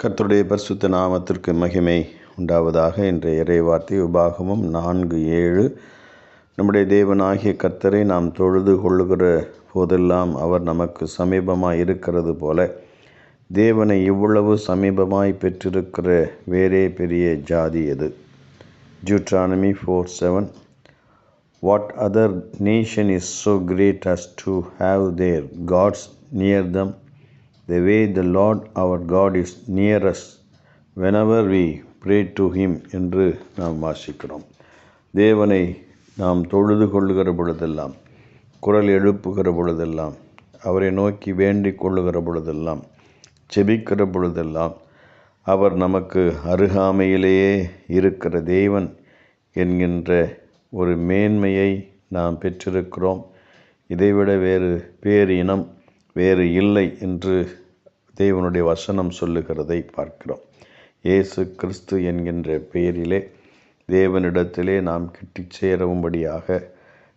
கர்த்தருடைய பரிசுத்த நாமத்திற்கு மகிமை உண்டாவதாக. இன்றைய இறைவார்த்தை உபாகமும் நான்கு ஏழு. நம்முடைய தேவனாகிய கர்த்தரை நாம் தொழுது கொள்ளுகிற போதெல்லாம் அவர் நமக்கு சமீபமாக இருக்கிறது போல தேவனை இவ்வளவு சமீபமாய் பெற்றிருக்கிற வேறே பெரிய ஜாதி எது? Deuteronomy four seven what other nation is so great as to have their gods near them the way the Lord our God is near us whenever we pray to him என்று நாம் வாசிக்கிறோம். தேவனை நாம் தொழுது கொள்ளுகிற பொழுதெல்லாம் குரல் எழுப்புகிற பொழுதெல்லாம் அவரை நோக்கி வேண்டிக் கொள்ளுகிற பொழுதெல்லாம் செபிக்கிற பொழுதெல்லாம் அவர் நமக்கு அருகாமையிலேயே இருக்கிற தேவன் என்கின்ற ஒரு மேன்மையை நாம் பெற்றிருக்கிறோம். இதைவிட வேறு வேறு இனம் வேறு இல்லை என்று தேவனுடைய வசனம் சொல்லுகிறதை பார்க்கிறோம். இயேசு கிறிஸ்து என்கின்ற பெயரிலே தேவனிடத்திலே நாம் கிட்டி சேரும்படியாக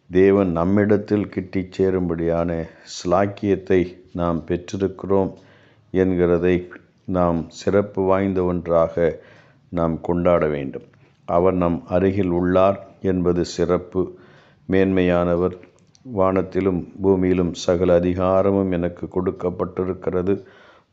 தேவன் நம்மிடத்தில் கிட்டி சேரும்படியான ஸ்லாக்கியத்தை நாம் பெற்றிருக்கிறோம் என்கிறதை நாம் சிறப்பு வாய்ந்த ஒன்றாக நாம் கொண்டாட வேண்டும். அவர் நம் அருகில் உள்ளார் என்பது சிறப்பு. மேன்மையானவர் வானத்திலும் பூமியிலும் சகல அதிகாரமும் எனக்கு கொடுக்கப்பட்டிருக்கிறது.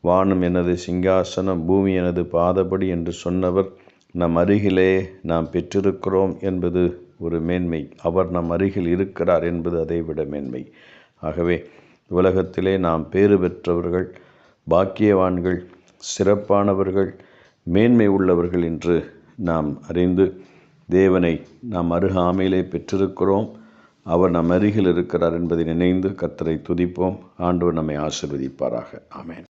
வானம் எனது சிங்காசனம் பூமி எனது பாதபடி என்று சொன்னவர் நம் அருகிலே நாம் பெற்றிருக்கிறோம் என்பது ஒரு மேன்மை. அவர் நம் அருகில் இருக்கிறார் என்பது அதைவிட மேன்மை. ஆகவே உலகத்திலே நாம் பேறு பெற்றவர்கள் பாக்கியவான்கள் சிறப்பானவர்கள் மேன்மை உள்ளவர்கள் என்று நாம் அறிந்து தேவனை நாம் அருகாமையிலே பெற்றிருக்கிறோம். அவர் நம் அருகில் இருக்கிறார் என்பதை நினைந்து கத்தரை துதிப்போம். ஆண்டவர் நம்மை ஆசிர்வதிப்பாராக. ஆமேன்.